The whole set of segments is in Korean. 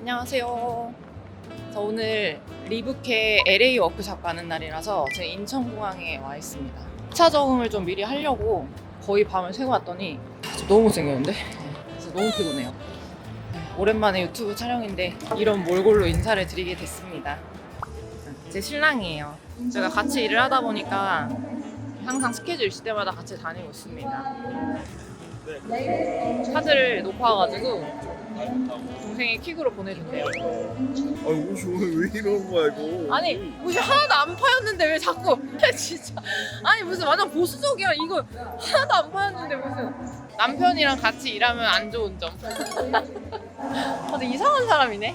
안녕하세요. 저 오늘 리브케 LA 워크샵 가는 날이라서 지금 인천공항에 와 있습니다. 차 적응을 좀 미리 하려고 거의 밤을 새고 왔더니 너무 못생겼는데? 그래서 너무 피곤해요. 오랜만에 유튜브 촬영인데 이런 몰골로 인사를 드리게 됐습니다. 제 신랑이에요. 제가 같이 일을 하다 보니까 항상 스케줄 있을 때마다 같이 다니고 있습니다. 카드를 높아가지고 동생이 킥으로 보내준대요. 아 옷이 오늘 왜 이런 거야 이거? 아니 옷이 하나도 안 파였는데 왜 자꾸 진짜 아니 무슨 완전 보수적이야 이거 하나도 안 파였는데 무슨 남편이랑 같이 일하면 안 좋은 점. 아, 근데 이상한 사람이네.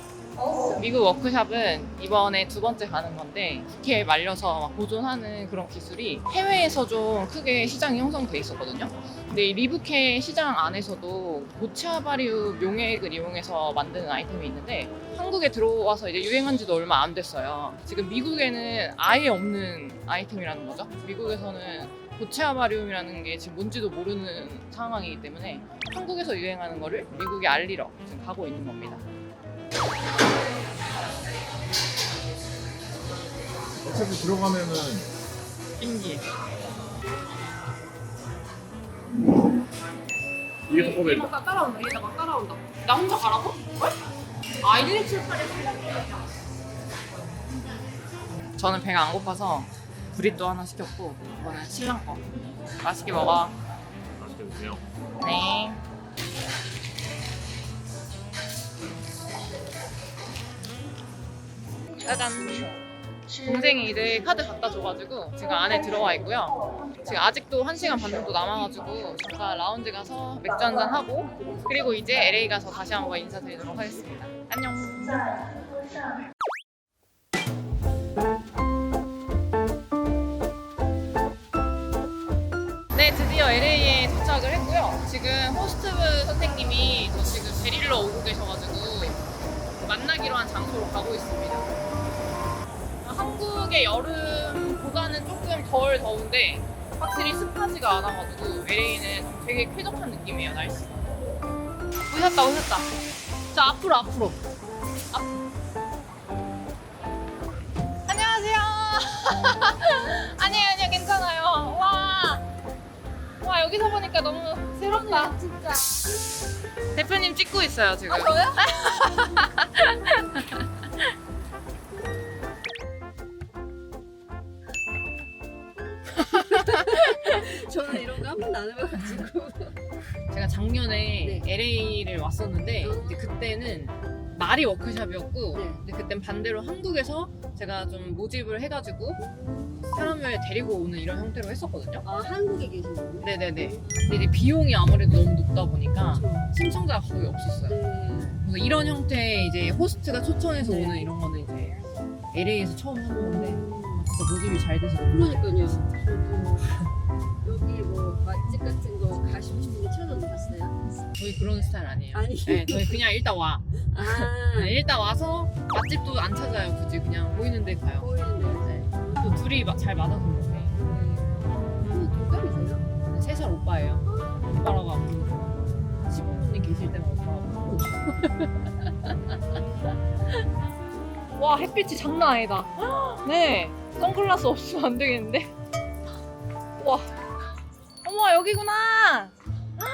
미국 워크샵은 이번에 두 번째 가는 건데 국회에 말려서 막 보존하는 그런 기술이 해외에서 좀 크게 시장이 형성돼 있었거든요. 근데 이 리브케 시장 안에서도 보치아바리움 용액을 이용해서 만드는 아이템이 있는데 한국에 들어와서 이제 유행한 지도 얼마 안 됐어요. 지금 미국에는 아예 없는 아이템이라는 거죠. 미국에서는 보체아바리움이라는 게 지금 뭔지도 모르는 상황이기 때문에 한국에서 유행하는 거를 미국에 알리러 지금 가고 있는 겁니다. 어차피 들어가면은 신기해. 이게 더 꺼내. 막 따라온다. 얘가 막 따라온다. 나 혼자 가라고? 아, 117팔에 저는 배가 안 고파서 브리또 하나 시켰고 이거는 신랑 거. 맛있게 먹어. 맛있게 드세요. 네. 짜잔. 동생이 이제 카드 갖다 줘가지고 지금 안에 들어와 있고요. 지금 아직도 1시간 반 정도 남아가지고 잠깐 라운지 가서 맥주 한잔 하고 그리고 이제 LA 가서 다시 한번 인사드리도록 하겠습니다. 안녕. 네, 드디어 LA에 도착을 했고요. 지금 호스트부 선생님이 저 지금 데리러 오고 계셔가지고 만나기로 한 장소로 가고 있습니다. 한국의 여름 보다는 조금 덜 더운데 확실히 습하지가 않아가지고 LA는 되게 쾌적한 느낌이에요, 날씨가. 오셨다, 오셨다. 자, 앞으로, 앞으로. 앞. 안녕하세요. 아니에요, 아니에요, 괜찮아요. 와. 와 여기서 보니까 너무 새롭다. 진짜. 대표님 찍고 있어요 지금. 아, 저요? 저는 이런 거 한 번도 안 해봐가지고. 제가 작년에 네. LA를 왔었는데 어. 이제 그때는 말이 워크샵이었고 네. 근데 그땐 반대로 한국에서 제가 좀 모집을 해가지고 사람을 데리고 오는 이런 형태로 했었거든요. 아, 한국에 계신 거예요? 네네네. 근데 이제 비용이 아무래도 너무 높다 보니까. 신청자가 거의 없었어요. 네. 그래서 이런 형태의 이제 호스트가 초청해서 네. 오는 이런 거는 이제 LA에서 처음 하는 건데 진짜 모집이 잘 돼서 그러니까요. 저도 여기 뭐 맛집 같은 거 가시고 싶은데 찾아봤어요. 저희 그런 스타일 아니에요. 아니. 네, 저희 그냥 일단 와. 아, 네, 일단 와서 맛집도 안 찾아요. 굳이 그냥 보이는 데 가요. 보이는데. 네. 또 둘이 마- 잘 맞아서 그런데 어, 동갑이세요? 세살 오빠예요. 오빠라고 안 부르고 시부모님 계실 때만 오빠라고 부르고 와 햇빛이 장난 아니다. 네 선글라스 없으면 안 되겠는데. 와 어머 여기구나. 와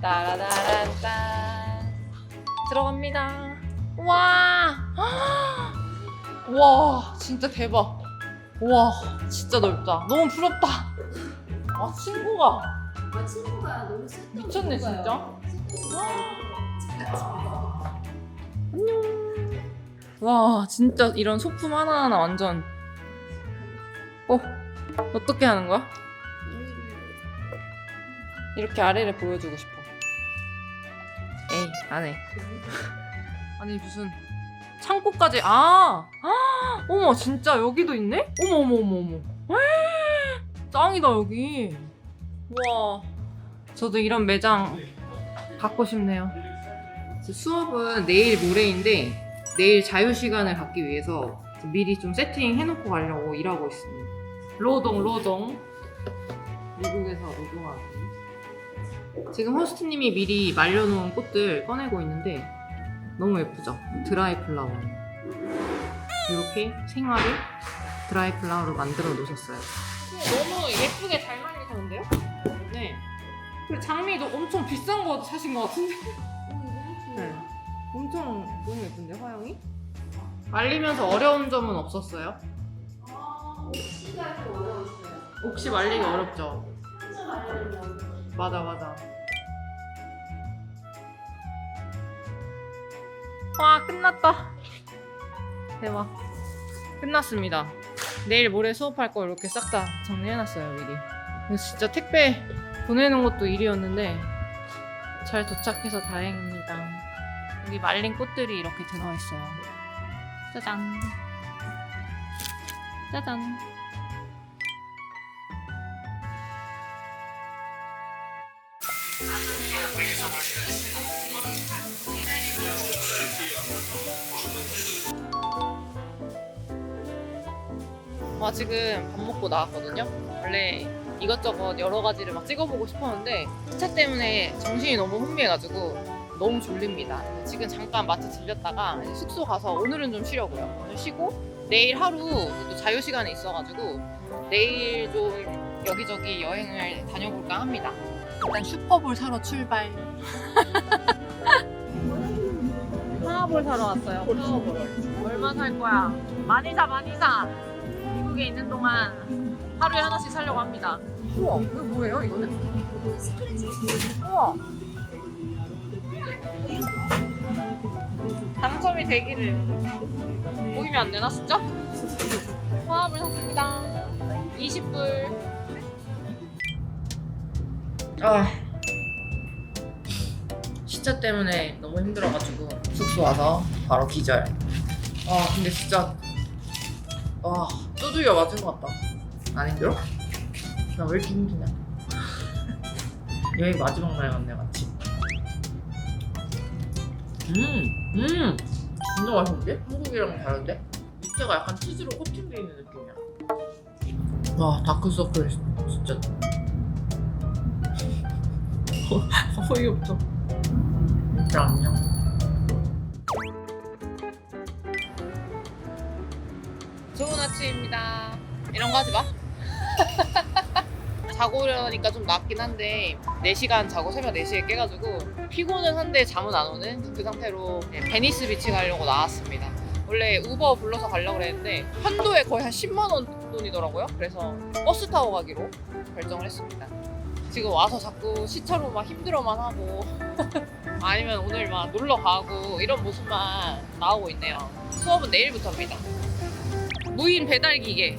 따라다란딴 들어갑니다. 와. 와 진짜 대박. 와 진짜 넓다. 너무 부럽다. 아 친구가 아, 친구가 너무 쓸데 미쳤네 진짜. 와 진짜 이런 소품 하나하나 완전 어 어떻게 하는 거야? 이렇게 아래를 보여주고 싶어. 에이 안해. 아니 무슨 창고까지 아, 아 어머 진짜 여기도 있네? 어머 어머 어머 어머. 에이, 짱이다 여기. 와 저도 이런 매장 갖고 싶네요. 수업은 내일 모레인데 내일 자유 시간을 갖기 위해서 미리 좀 세팅 해놓고 가려고 일하고 있습니다. 로동 로동 미국에서 노동하기 지금 호스트님이 미리 말려놓은 꽃들 꺼내고 있는데 너무 예쁘죠? 드라이 플라워 이렇게 생화를 드라이 플라워로 만들어 놓으셨어요. 너무 예쁘게 잘 말리셨는데요? 네. 그리고 장미도 엄청 비싼 거 사신 것 같은데? 네. 엄청 너무 예쁜데 화영이? 말리면서 어려운 점은 없었어요? 혹시 말리기 어렵죠? 맞아 맞아. 와 끝났다. 대박. 끝났습니다. 내일 모레 수업할 거 이렇게 싹 다 정리해놨어요 미리. 진짜 택배 보내는 것도 일이었는데 잘 도착해서 다행입니다. 여기 말린 꽃들이 이렇게 들어 있어요. 짜잔. 짜잔. 와 지금 밥 먹고 나왔거든요. 원래 이것저것 여러 가지를 막 찍어보고 싶었는데 시차 때문에 정신이 너무 혼미해가지고 너무 졸립니다. 지금 잠깐 마트 들렸다가 숙소 가서 오늘은 좀 쉬려고요. 오늘 쉬고 내일 하루 또 자유 시간이 있어가지고 내일 좀 여기저기 여행을 다녀볼까 합니다. 일단 슈퍼볼 사러 출발. 파워볼 사러 왔어요. 파워볼. 얼마 살 거야? 많이 사, 많이 사. 미국에 있는 동안 하루에 하나씩 사려고 합니다. 우와, 이거 뭐예요, 이거는? 우와. 당첨이 되기를. 보이면 안 되나, 진짜? 화합을 샀습니다. 20불. 아. 시차 때문에 너무 힘들어가지고 숙소 와서 바로 기절. 아, 근데 진짜 아, 두들겨 맞은 것 같다. 안 힘들어? 나 왜 이렇게 힘드냐? 여행 마지막 날 갔네, 마치. 음, 음, 진짜 맛있는데? 한국이랑 다른데? 밑에가 약간 치즈로 코팅 돼 있는 느낌이야. 와, 다크서클 진짜. 어이없어. 진짜 안녕. 좋은 아침입니다. 이런 거 하지 마. 자고 일어나니까 좀 낫긴 한데 4시간 자고 새벽 4시에 깨가지고 피곤은 한데 잠은 안 오는 그 상태로 이제 베니스 비치 가려고 나왔습니다. 원래 우버 불러서 가려고 그랬는데 편도에 거의 한 10만 원 돈이더라고요. 그래서 버스 타고 가기로 결정을 했습니다. 지금 와서 자꾸 시차로 막 힘들어만 하고 아니면 오늘 막 놀러 가고 이런 모습만 나오고 있네요. 수업은 내일부터입니다. 무인 배달 기계.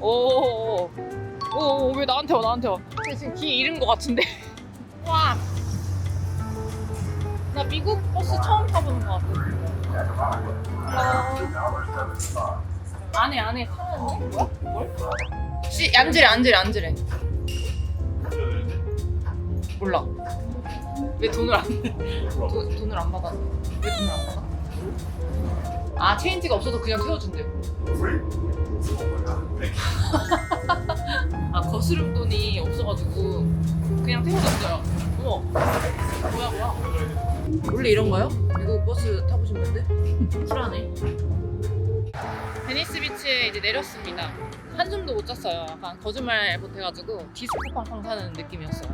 오, 오, 오, 왜 나한테 와, 나한테 와. 쟤 지금 기 잃은 것 같은데. 와. 나 미국 버스 처음 타보는 것 같아. 어... 안에, 안에 뭐야? 뭘? 씨, 앉으래, 앉으래, 앉으래. 몰라. 왜 돈을 안, 돈, 돈을 안 받아? 왜 돈을 안 받아? 아, 체인지가 없어서 그냥 세워준대요. 아 거스름 돈이 없어가지고 그냥 태워줬어요. 어머 뭐야 뭐야? 원래 이런가요? 미국 버스 타보신 분들? 쿨하네. 베니스 비치에 이제 내렸습니다. 한숨도 못 잤어요. 약간 거짓말 못해가지고 디스코 팡팡 타는 느낌이었어요.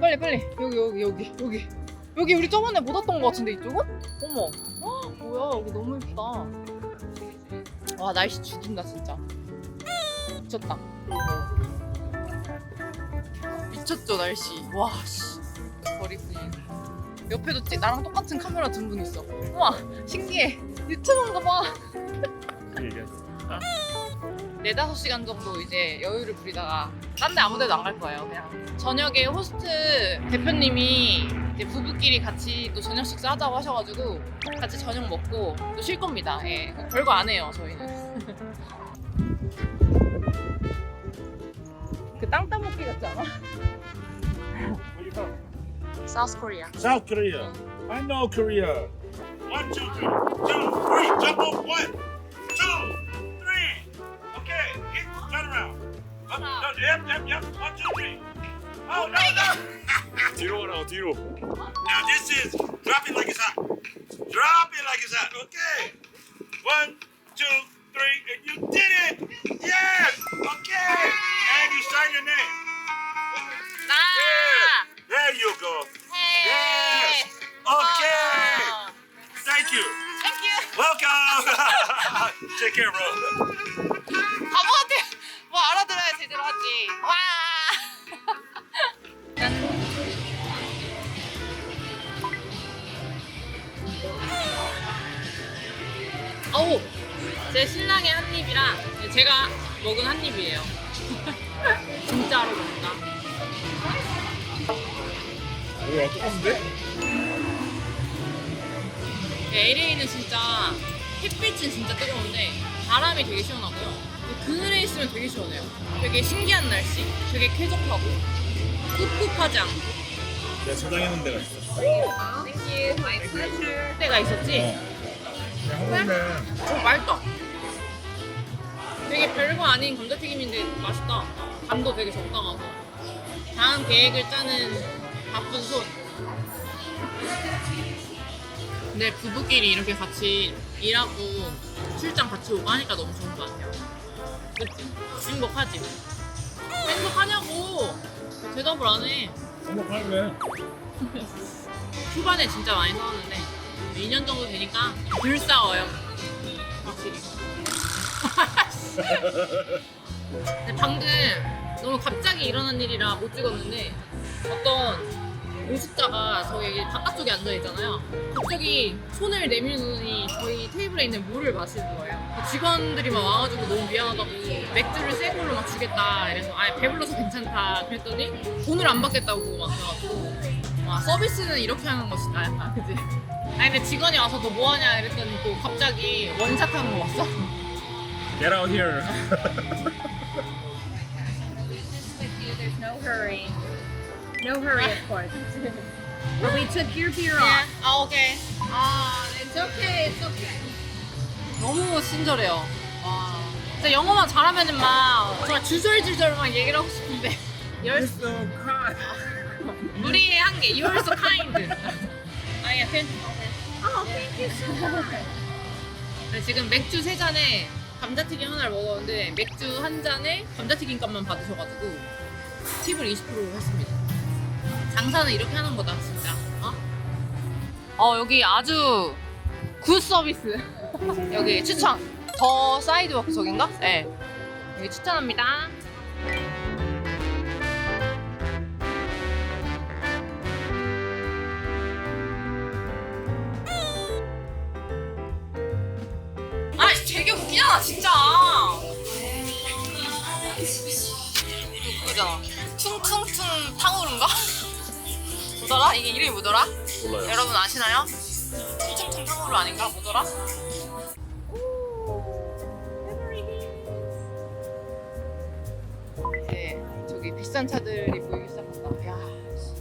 빨리 빨리 여기 여기 여기 여기 여기 우리 저번에 못 왔던 것 같은데 이쪽은? 어머. 와, 뭐야 여기 너무 예쁘다. 와 날씨 죽인다 진짜. 미쳤다. 미쳤죠 날씨. 와씨. 버리고 옆에도 찌- 나랑 똑같은 카메라 든 분 있어. 우와 신기해. 유튜브인가 봐 그 얘기하지. 아. 4, 5시간 정도 이제 여유를 부리다가 딴 데 아무 데도 안 갈 거예요. 그냥 저녁에 호스트 대표님이 이제 부부끼리 같이 또 저녁 식사 하자고 하셔가지고 같이 저녁 먹고 또 쉴 겁니다. 예. 별거 안 해요, 저희는. 그 땅 따먹기 같지 않아? Where you from? I know Korea. One, two, 1. around. Up, no, yep, yep, yep. One, two, three. Oh, no, no. 뒤로 가라고, 뒤로. Now this is drop it like it's hot. Drop it like it's hot. Okay. One, two, three. And you did it. Yes. Okay. And you sign your name. 나. There you go. Hey. Yes. Okay. 와. Thank you. Thank you. Welcome. Take care, bro. 제대로 하지. 와. 어우, 제 신랑의 한 입이랑 제가 먹은 한 입이에요. 진짜로 먹다. 뭐야, 똑같은데? LA는 진짜 햇빛은 진짜 뜨거운데 바람이 되게 시원하고요. 그늘에 있으면 되게 시원해요. 되게 신기한 날씨, 되게 쾌적하고 꿉꿉하지 않고. 내가 저장해놓은 데가 있어. Thank you. My pleasure. 때가 있었지. 그냥 한번에 어, 맛있다. 되게 별거 아닌 감자튀김인데 맛있다. 간도 되게 적당하고. 다음 계획을 짜는 바쁜 손. 근데 부부끼리 이렇게 같이 일하고 출장 같이 오고 하니까 너무 좋은 것 같아요. 그치? 행복하지? 행복하냐고! 대답을 안 해. 행복할래. 초반에 진짜 많이 싸웠는데 2년 정도 되니까 덜 싸워요. 확실히. 근데 방금 너무 갑자기 일어난 일이라 못 찍었는데 어떤 노숙자가 저희 바깥쪽에 앉아 있잖아요. 갑자기 손을 내밀더니 저희 테이블에 있는 물을 마시는 거예요. 그 직원들이 막 와가지고 너무 미안하다고 맥주를 새 걸로 막 주겠다. 이래서 아 배불러서 괜찮다. 그랬더니 돈을 안 받겠다고 막 그래가지고 와 서비스는 이렇게 하는 것이다 약간 그지? 아니 근데 직원이 와서 너 뭐하냐 이랬더니 또 갑자기 원샷 하는 거 왔어? Get out here. No hurry. Of course. but we took your beer off. 아 오케이 Ah, it's okay. It's okay. 너무 친절해요 와 진짜 영어만 잘하면은 막 정말 주절주절 막 얘기를 하고 싶은데 You're so kind. 우리의 한계 You're so kind 아예 팬 Oh, thank you so much. 네, 지금 맥주 세 잔에 감자튀김 하나를 먹었는데 맥주 한 잔에 감자튀김 값만 받으셔가지고 팁을 20% 했습니다. 장사는 이렇게 하는 거다 진짜. 어? 어 여기 아주 굿 서비스. 여기 추천. 더 사이드워크 쪽인가? 네. 여기 추천합니다. 아 되게 웃기잖아 진짜 뭐더라? 이게 이름이 뭐더라? 몰라요. 여러분 아시나요? 퉁퉁퉁 탕후루 아닌가? 뭐더라? 네 저기 비싼 차들이 보이기 시작한다 야, 씨.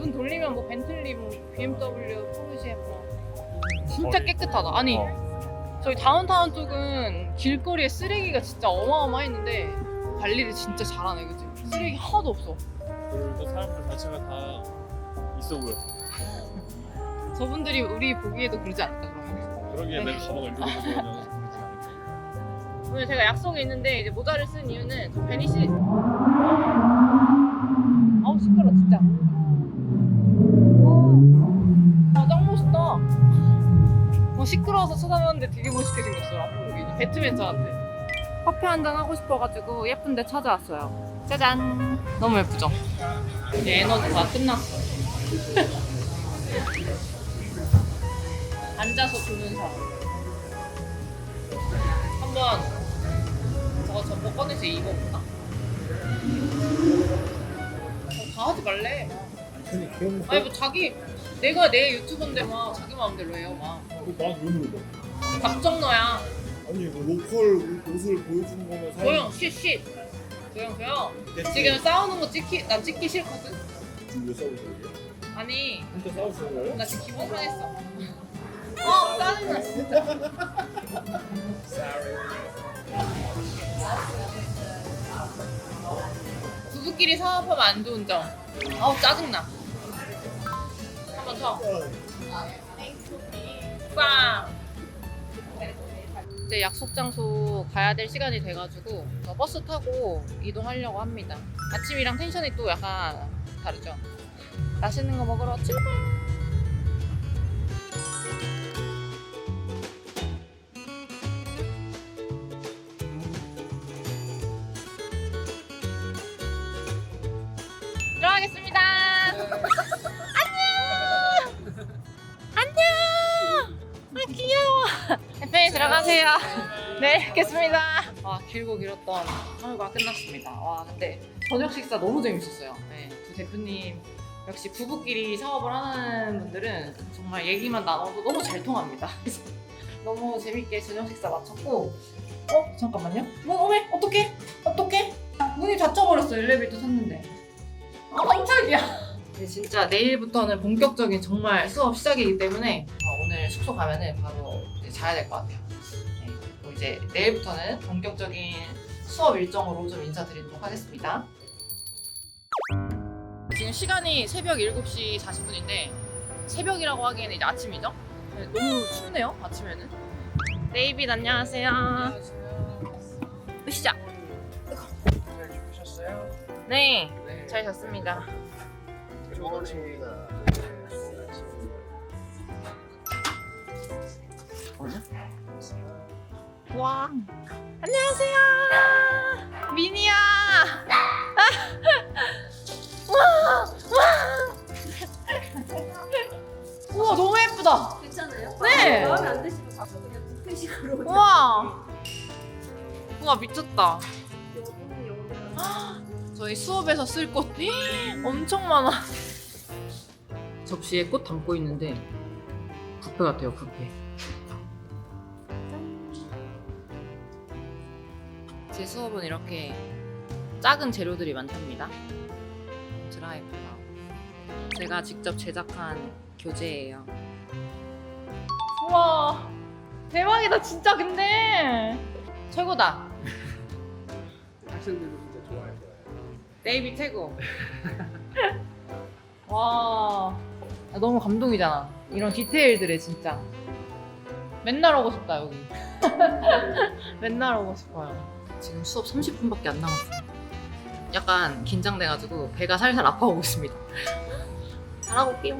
눈 돌리면 뭐 벤틀리, 뭐 BMW, 포르쉐 뭐 진짜. 깨끗하다 아니 어. 저희 다운타운 쪽은 길거리에 쓰레기가 진짜 어마어마했는데 관리를 진짜 잘하네 그치? 쓰레기 하나도 없어 그리고 또 사람들 자체가 다 보여. 저분들이 우리 보기에도 그러지 않을까 그러면 그러기에 네. 내 가방을 들고 그러지 않을까. 오늘 제가 약속이 있는데 이제 모자를 쓴 이유는 저 베니시 아우 시끄러 진짜. 아짱 멋있다. 어, 시끄러워서 쳐다봤는데 되게 멋있게 생겼어 보기. 배트맨 저한테. 커피 한 잔 하고 싶어가지고 예쁜데 찾아왔어요. 짜잔. 너무 예쁘죠? 이제 에너지 다 끝났어 앉아서 보는 사람 한번 저거 전부 꺼내서 입어볼까? 어, 다 하지 말래. 아니 거. 아니 뭐 자기 내가 내 유튜브인데 막 자기 마음대로 해요 막. 나왜 물어봐? 박정너야. 아니 뭐 로컬 옷을 보여주는 거면 사람 조용 쉿쉿. 조용 조용. 지금 싸우는 거 찍기 난 찍기 싫거든. 지금 왜 싸우고 있어? 아니 진짜 싸웠어요 거예요? 나 지금 기분 상했어. 어 짜증나 진짜. 부부끼리 사업하면 안 좋은 점. 아우 짜증나. 한 번 더. 빵. 이제 약속 장소 가야 될 시간이 돼가지고 저 버스 타고 이동하려고 합니다. 아침이랑 텐션이 또 약간 다르죠. 맛있는 거 먹으러 출발. 들어가겠습니다. 안녕. 안녕. 아 귀여워. 대표님 들어가세요. 네, 뵙겠습니다. 와 길고 길었던 하루가 끝났습니다. 와 근데 저녁 식사 너무 재밌었어요. 네, 두 대표님 역시 부부끼리 사업을 하는 분들은 정말 얘기만 나눠도 너무 잘 통합니다. 너무 재밌게 저녁 식사 마쳤고 어 잠깐만요. 어, 어메 어떡해 어떡해 문이 닫혀버렸어 엘리베이터 탔는데. 아 깜짝이야. 네, 진짜 내일부터는 본격적인 정말 수업 시작이기 때문에 어, 오늘 숙소 가면은 바로 이제 자야 될 것 같아요. 네, 이제 내일부터는 본격적인 수업 일정으로 좀 인사드리도록 하겠습니다. 지금 시간이 새벽 7시 40분인데 새벽이라고 하기에는 이제 아침이죠? 네, 너무 춥네요 아침에는. 데이빗 안녕하세요. 으쌰. 잘 주무셨어요? 네, 네. 잘 잤습니다. 좋은 아침입니다. 와 안녕하세요 미니야. 우와. 너무 예쁘다. 괜찮아요? 네. 마음에 안 드시면 그냥 부페식으로 우와. 우와 미쳤다. 저희 수업에서 쓸 꽃 엄청 많아. 접시에 꽃 담고 있는데 뷔페 같아요 뷔페. 제 수업은 이렇게 작은 재료들이 많답니다 드라이 플라워 제가 직접 제작한 교재예요 우와 대박이다 진짜 근데 최고다 학생들도 진짜 좋아할 거예요. 데이비 최고. 와, 아, 너무 감동이잖아. 이런 디테일들에 진짜. 맨날 오고 싶다 여기. 맨날 오고 싶어요. 지금 수업 30분밖에 안 남았어요. 약간 긴장돼가지고 배가 살살 아파오고 있습니다. 잘하고 올게요.